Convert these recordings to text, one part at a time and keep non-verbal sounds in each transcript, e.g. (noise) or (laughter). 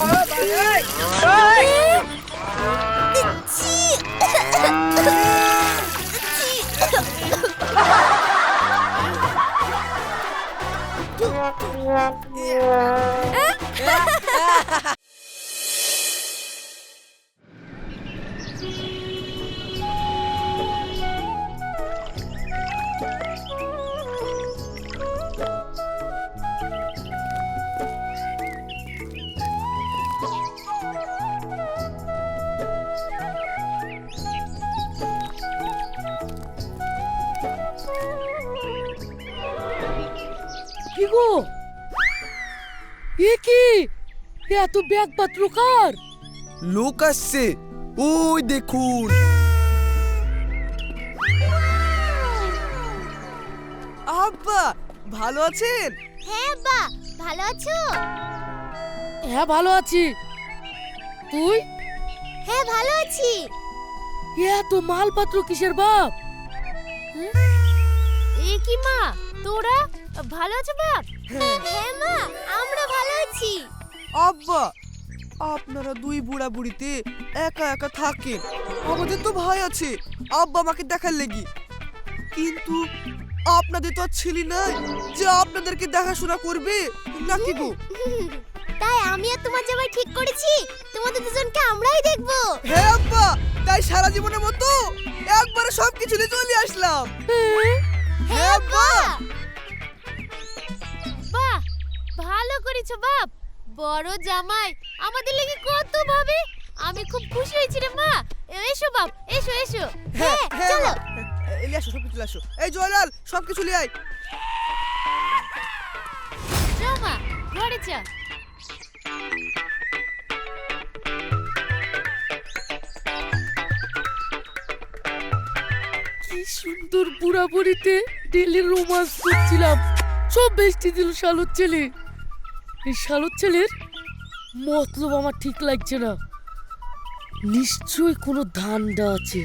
Oh! কি গো? এ কি? এত ব্যাগ পাত্র কার? লোক আসছে। ওই দেখুন। আব্বা ভালো আছেন? হ্যাঁ বা ভালো আছো? হ্যাঁ ভালো আছি। তুই? হ্যাঁ ভালো আছি। এত মালপত্র কিসের বাপ? এ কি মা তোরা? ভালো আছো বাপ হ্যাঁ মা আমরা ভালো আছি। আব্বা আপনারা দুই বুড়া বুড়িতে একা একা থাকেন। আমাদের তো ভাই আছে আব্বা আমাকে দেখার লেগি। কিন্তু আপনাদের তো আর ছেলে নাই যে আপনাদেরকে দেখাশোনা করবে নাকি গো? তাই আমি আর তোমার জামাই ঠিক করেছি? তোমাদের দুজনকে আমরাই দেখব। হ্যাঁ আব্বা তাই সারা জীবনের মতো একবারে সব কিছু নিয়ে চলে আসলাম। হ্যাঁ আব্বা। করেছ বাপ? বড় জামাই আমাদের লেগে কত ভাবে? আমি খুব খুশি হয়েছি রে মা। এসো বাপ এসো এসো। হ্যাঁ চলো। এলে আসো সব কিছু আসো এই জয়লাল সব কিছু নিয়ে আয়। চল মা ঘরে চল কি সুন্দর বুড়া বুড়িতে ডেলি রোমান্স করছিলাম। সব বেস্টি দিল শালুর ছেলে। এই শালুর ছেলের মতলব আমার ঠিক লাগছে না। নিশ্চয়ই কোনো ধান্দা আছে।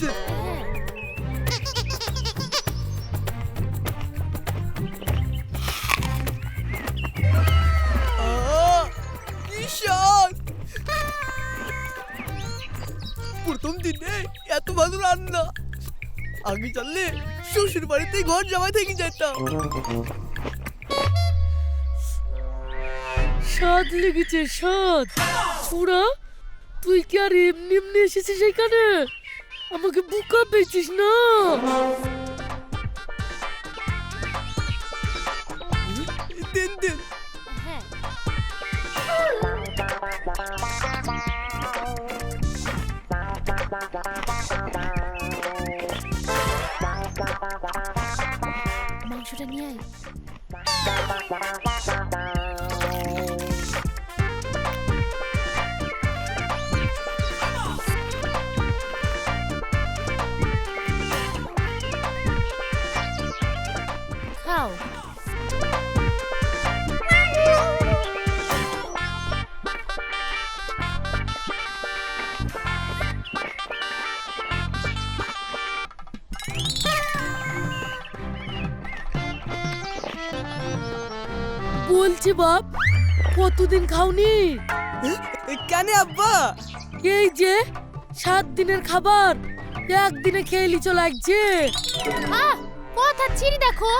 স্বাদ প্রথম দিনে এত ভালো রান্না। আগে জানলে শ্বশুর বাড়িতে ঘর জামাই থেকে যেতাম। স্বাদ লেগেছে, স্বাদ। পুরা তুই কি আর এমনি এমনি এসেছিস এখানে? আমাকে বুকা পেয়েছিস না দিন দিন হ্যাঁ মাংসটা নিয়ে আয় কতদিন খাওনি? কেন আব্বা? এই যে সাত দিনের খাবার একদিনে খেয়ে লিচো লাগছে। কথা ছিঁড়ি দেখো।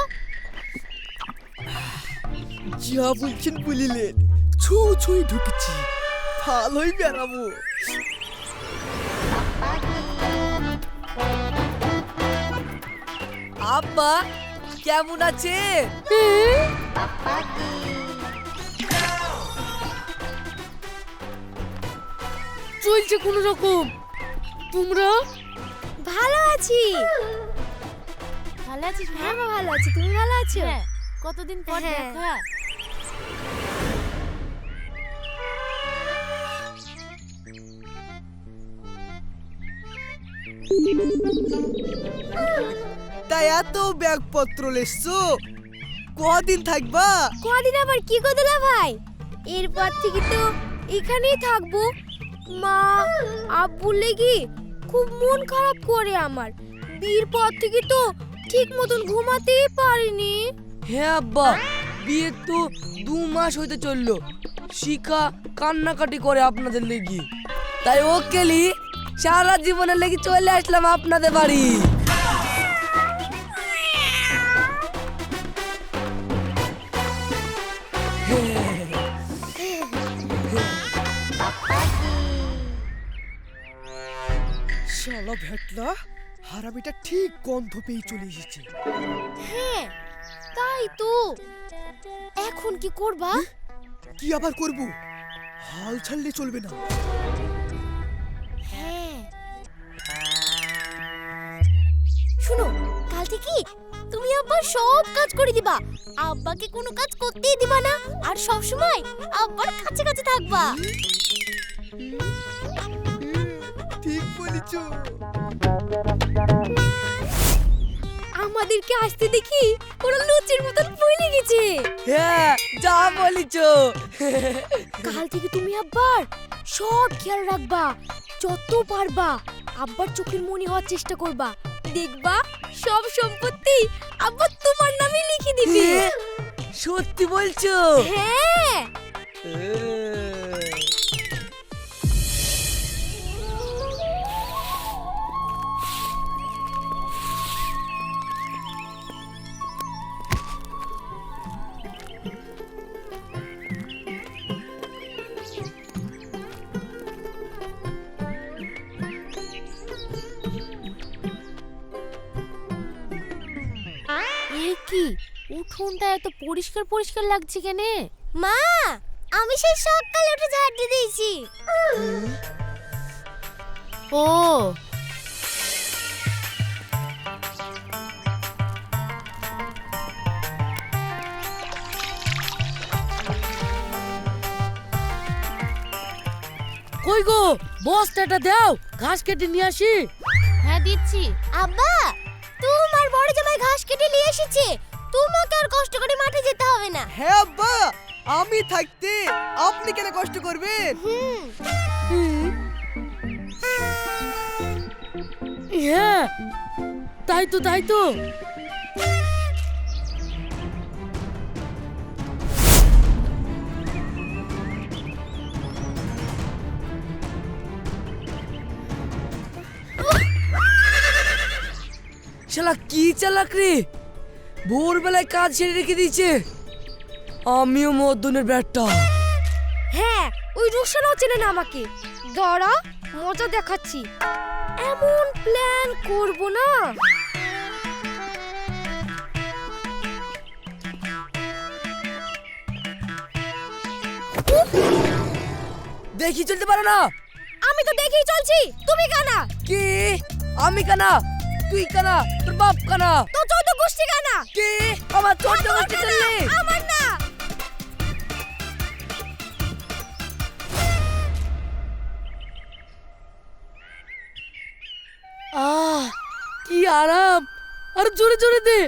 যা বলছেন বলিলেন ছু ছুঁই ঢুকেছি ভালোই বেড়াবো। আব্বা কেমন আছে চলছে কোন রকম? তোমরা? ভালো আছি। ভালো আছিস? হ্যাঁ মা ভালো আছি। তুমি ভালো আছো? হ্যাঁ। কতদিন পর হ্যাঁ। দেখা? তাই এত ব্যাগপত্র লেসছো? কদিন থাকবা? কদিন আবার কি গো দুলা ভাই এরপর থেকে তো এখানেই থাকব। মা আব্বুর লেগে খুব মন খারাপ করে আমার। বিয়ের পর থেকে তো ঠিক মতন ঘুমাতেই পারিনি। হ্যাঁ আব্বা বিয়ের তো দু মাস হইতে চলল। শিখা কান্নাকাটি করে আপনাদের লেগে। তাই ও কেলি সারা জীবনের লেগে চলে আসলাম আপনাদের বাড়ি। (laughs) শালা ভেটলা হারামিটা ঠিক গন্ধ পেয়ে চলে এসেছে। হ্যাঁ তাই তো। এখন কি করবা? কি আবার করব? হাল ছাড়লে চলবে না। হ্যাঁ। শুনো কাল থেকে তুমি আব্বার সব কাজ করে দিবা। আব্বাকে কোনো কাজ করতেই দিবা না। আর সব সময় আব্বার কাছে কাছে থাকবা ঠিক আমাদেরকে আসতে দেখি ওরা লুচির মতন ফুলে গেছে হ্যাঁ যা বলিছ কাল থেকে তুমি আব্বার সব খেয়াল রাখবা যত পারবা আব্বার চোখের মনি হওয়ার চেষ্টা করবা। দেখবা সব সম্পত্তি আব্বা তোমার নামে লিখে দিবে। সত্যি বলছো? হ্যাঁ। কি? উঠোনটা এত পরিষ্কার পরিষ্কার লাগছে কেনে? মা আমি সেই সকালে উঠে ঝাড় দিয়ে দিয়েছি। ও। কই গো? বস্তাটা দাও ঘাস কেটে নিয়ে আসি। হ্যাঁ দিচ্ছি। আব্বা বড় জামাই ঘাস কেটে নিয়ে এসেছে। তোমাকে আর কষ্ট করে মাঠে যেতে হবে না। হ্যাঁ আব্বা আমি থাকতে আপনি কেন কষ্ট করবেন? হ্যাঁ তাই তো তাই তো। শালা কি চালাক রে? ভোরবেলায় কাজ ছেড়ে রেখে দিয়েছে। আমিও মদনের ব্যাটটা। হ্যাঁ ওই রুশানাও চেনে না আমাকে। দাঁড়া মজা দেখাচ্ছি। এমন প্ল্যান করব না। দেখি চলতে পারো না। আমি তো দেখেই চলছি। তুমি কানা। কি? আমি কানা? তুই কানা? তোর বাপ কানা? তো চৌদ্দ গোষ্ঠী কানা? কি? আমার ছোট গোষ্ঠী চললে আমার না। আহ কি আরাম। আর জোরে জোরে দে।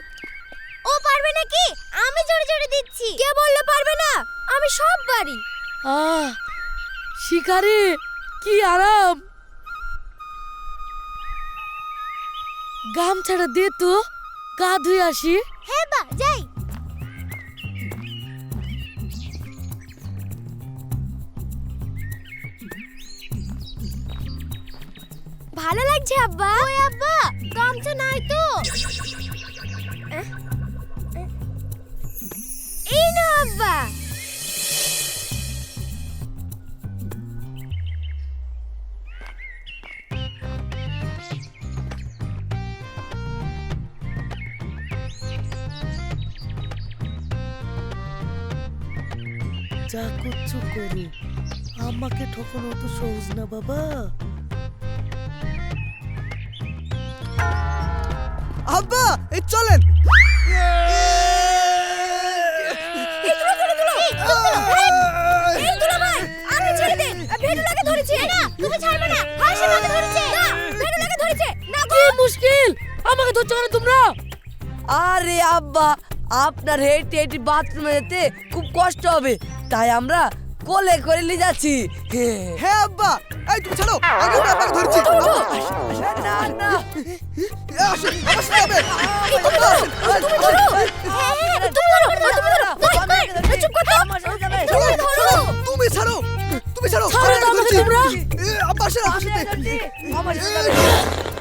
ও পারবে নাকি? আমি জোরে জোরে দিচ্ছি। কে বলল পারবে না? আমি সব পারি। আহ শিকারে কি আরাম। গামছাড়া দে তো, গা ধুয়ে আসি। হ্যাঁ বা, যাই। ভালো লাগছে, আব্বা। ওই আব্বা, গামছা নাই তো। এই না আব্বা। যা করছ করো। আমাকে ঠকানো তো সহজ না বাবা। আব্বা এই চলেন। মুশকিল? আমাকে ধরছো কেন তোমরা? আরে আব্বা আপনার হেঁটে হেঁটে বাথরুমে যেতে খুব কষ্ট হবে। তাই আমরা কোলে করে নিয়ে যাচ্ছি। হ্যাঁ আব্বা এই তুমি ছাড়ো আমি আব্বাকে ধরছি। না না। আমার আব্বা। তুমি ধরো হ্যাঁ হ্যাঁ তুমি ধরো ও,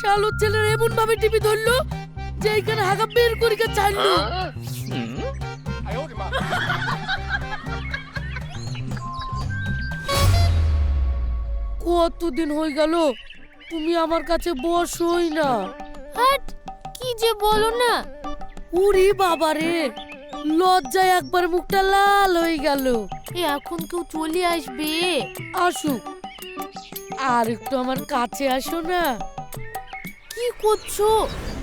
শালোর ছেলের এমন ভাবে টিপি ধরলো যে এখানে হাগা বের করিকে চাইলো। কতদিন হয়ে গেল তুমি আমার কাছে বসোই না। হাট কি যে বলো না। উরি বাবারে লজ্জায় একবার মুখটা লাল হয়ে গেল। এখন কেউ চলে আসবে। আসুক আর একটু আমার কাছে আসো না। কি করছ?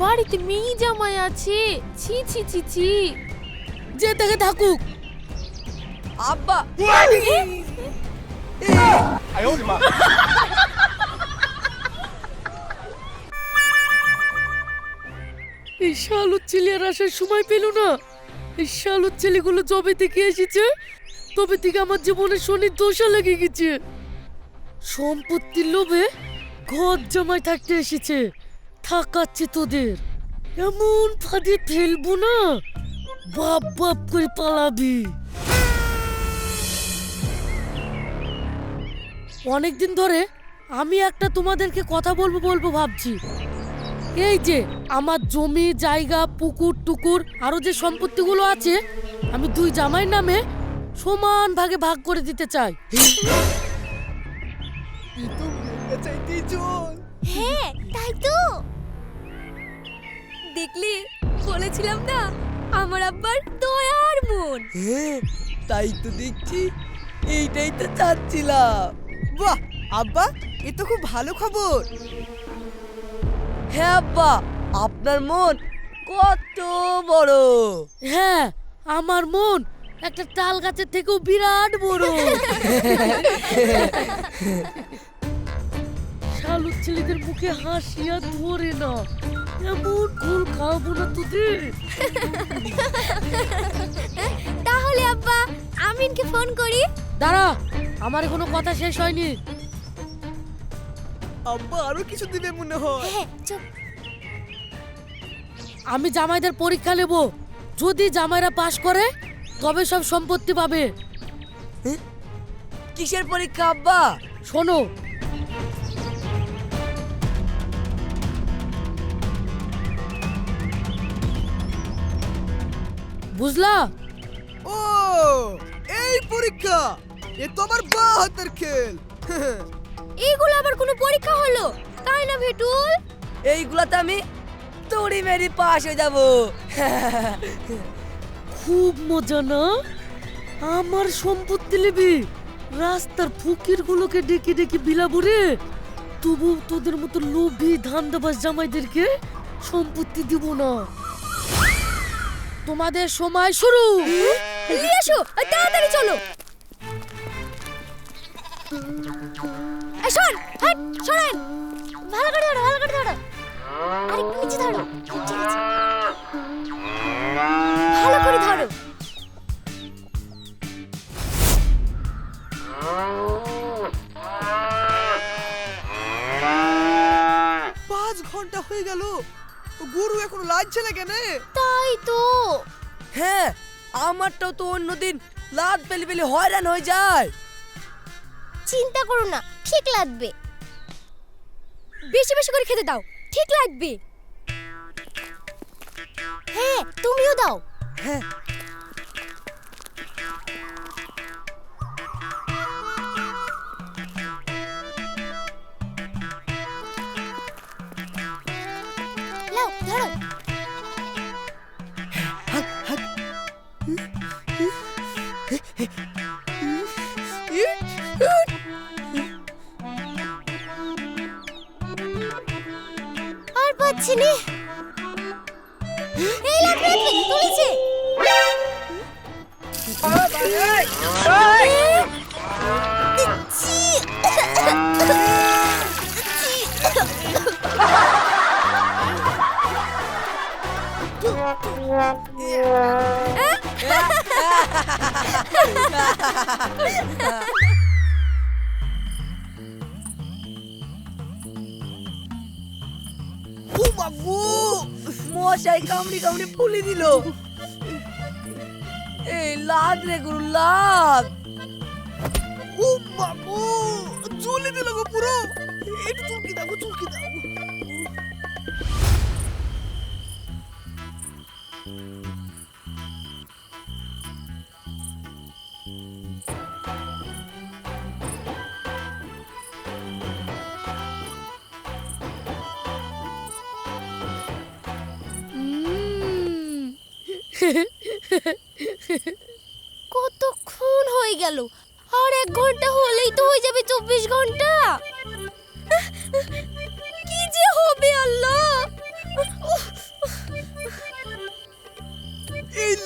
বাড়িতে মেয়ে জামাই আছে। ছি ছি ছি ছি। যে তাকে থাকুক। আব্বা। এই শালুর ছেলে আর আসার সময় পেল না। এই শালুর ছেলেগুলো জবে থেকে এসেছে তবে থেকে আমার জীবনে শনির দোষা লেগে গেছে। সম্পত্তির লোভে ঘর জমায় থাকতে এসেছে। থাকাচ্ছে তোদের এমন ফাঁদে ফেলব না। বাপ বাপ করে পালাবি। অনেকদিন ধরে আমি একটা তোমাদেরকে কথা বলব বলব ভাবছি। এই যে আমার জমি জায়গা পুকুর টুকুর আরও যে সম্পত্তিগুলো আছে আমি দুই জামাই নামে সমান ভাগে ভাগ করে দিতে চাই। চল। হ্যাঁ তাই তো। দেখলি বলেছিলাম না আমার আব্বার দয়ার মন। হ্যাঁ তাই তো দেখছি এইটাই তো চাচ্ছিলাম। বাহ আব্বা এ তো খুব ভালো খবর। হ্যাঁ আব্বা আপনার মন কত বড়। হ্যাঁ আমার মন একটা তাল গাছের থেকেও বিরাট বড়। (laughs) শালুক ছেলেদের মুখে হাসি আর ধরে না। এমন গোল খাওয়াবো না তোদের। তাহলে আব্বা আমিনকে ফোন করি। দাঁড়া আমার কোনো কথা শেষ হয়নি। আব্বা আরও কিছু দিবে মনে হয় হ্যাঁ চুপ। আমি জামাইদের পরীক্ষা নেব। যদি জামাইরা পাশ করে তবে সব সম্পত্তি পাবে। কিসের পরীক্ষা আব্বা? শোনো বুঝলা? ও এই পরীক্ষা! এ তো আমার বা হাতের খেল। এইগুলো আবার কোনো পরীক্ষা হলো? তাই না ভেটুল? এইগুলাতে আমি তড়ি মেরি পাশ হয়ে যাব। খুব মজা না? আমার সম্পত্তি নেবি। রাস্তার ফকির গুলোকে ডেকে ডেকে বিলাবো রে। তবু তোদের মতো লোভী ধান্দাবাজ জামাইদেরকে সম্পত্তি দিব না। তোমাদের সময় শুরু। নিয়ে এসো তাড়াতাড়ি চলো। শোন হাট সরেন। ভালো করে ধরো ভালো করে ধরো। আরেকটু নিচে ধরো ঠিক আছে ভালো করে ধরো। পাঁচ ঘণ্টা হয়ে গেল। গরু এখনও লাগছে না কেন? তাই তো হ্যাঁ আমারটাও তো অন্যদিন লাদ পেলে পেলে হয়রান হয়ে যায়। চিন্তা করো না ঠিক লাগবে। বেশি বেশি করে খেতে দাও ঠিক লাগবে। হ্যাঁ তুমিও দাও। হ্যাঁ মশাই কামড়ি কামড়ি ফুলি দিল। এই লাদ রে গুরু, লাদ। ও বাবু, চলে দিল গো পুরো। একটু চুলকি দাও চুলকি দাও। কতক্ষণ হয়ে গেল? আর এক ঘণ্টা হলেই তো হয়ে যাবে চব্বিশ ঘণ্টা। কি যে হবে আল্লাহ!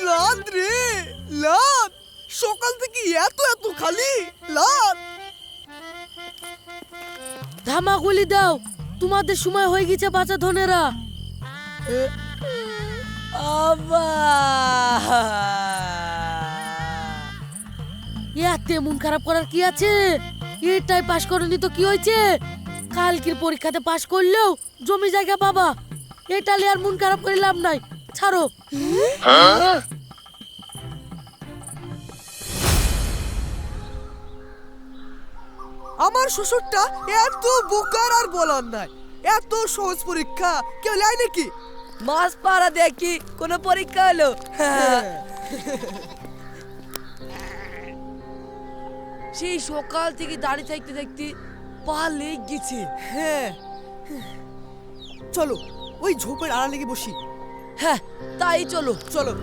লাদ রে লাদ। সকাল থেকে এত এত খালি লাদ। ধামাগুলি দাও তোমাদের সময় হয়ে গেছে বাচ্চা ধনেরা। এতে মন খারাপ করার কি আছে? এটাই পাশ করনি তো কি হয়েছে? কালকের পরীক্ষাতে পাশ করলেও জমি জায়গা বাবা এটা নিয়ে আর মন খারাপ করে লাভ নাই। ছাড়ো। আমার শ্বশুরটা এত বোকার আর বলার নাই। এত সহজ পরীক্ষা। কেউ লাই নাকি? মাছ পাড়া দেখি কোনো পরীক্ষা হলো? সেই সকাল থেকে দাঁড়িয়ে থাকতে থাকতে পা লেগ গেছে। হ্যাঁ। চলো ওই ঝোপের আড়ালে গিয়ে বসি। হ্যাঁ তাই চলো। চলো।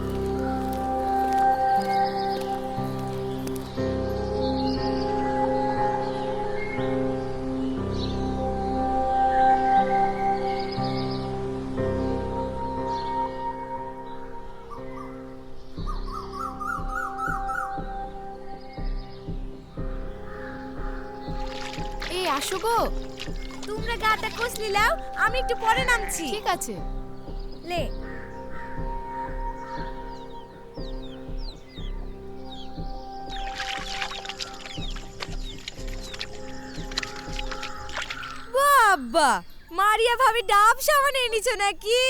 গাটা কোষ নিলাও আমি একটু পরে নামছি। ঠিক আছে। লে। বাবা মারিয়া ভাবি ডাব সামান এনেছো নাকি?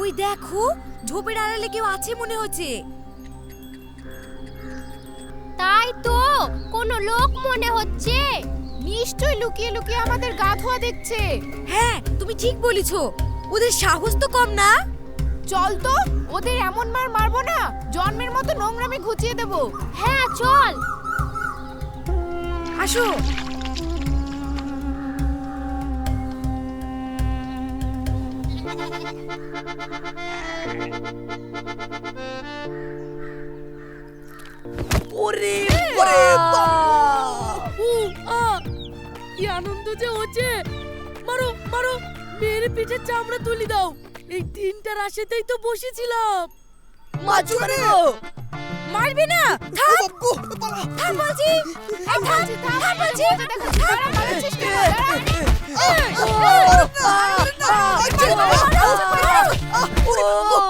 ওই দেখো ঝোপের আড়ালে কেউ আছে মনে হচ্ছে। তাই তো কোনো লোক মনে হচ্ছে। নিশ্চয়ই লুকিয়ে লুকিয়ে আমাদের গা ধোয়া দেখছে হ্যাঁ তুমি ঠিক বলেছ। ওদের সাহস তো কম না। চল তো ওদের এমন মার মারবো না জন্মের মতো নোংরামি ঘুচিয়ে দেবো। হ্যাঁ চল। আসো। ওরে ওরে! আ কি আনন্দ যে হচ্ছে মারো মারো মেয়ের পিঠে চামড়া তুলি দাও এই তিনটা রাশেতেই তো বসেছিলাম মাছু মারবি না থাম বলছি এই থাম থাম বলছি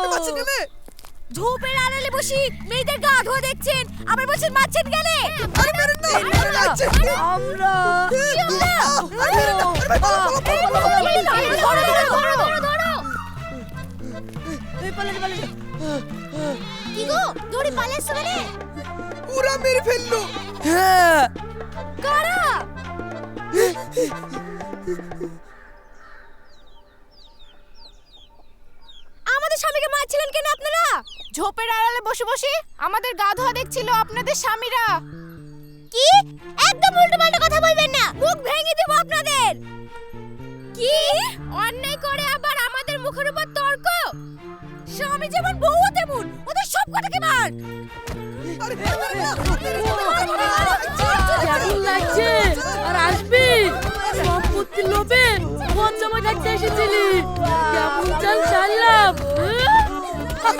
বাচ্চা গেলে ঝোপের আড়ালে বসি মেয়েদের গা ধোয়া দেখছেন আবার বলছেন মারছেন গেলে আরে মেরে না মেরে না আমরা আরে মেরে না আরে ভাই পালা পালা এই পালালে পালালে কি গো দড়ি পালাইছো মানে পুরা মেরে ফেলল হ্যাঁ কারা আমাদের স্বামীকে মারছিলেন কেন আপনারা ঝোপের আড়ালে বসে বসে আমাদের গা ধোয়া দেখছিল আপনাদের স্বামীরা। কি? একদম উল্টো পাল্টা কথা বলবেন না মুখ ভেঙে দেব আপনাদের। কি? অন্যায় করে আবার আমাদের মুখের উপর তর্ক? স্বামী যেমন বউ তেমন। ওদের সব কটাকে মার। কেমন লাগছে? আর আসবি? সম্পত্তির লোভে বদ জামা থাকতে এসেছিলি। কেমন চাল চাললাম ¡Ay,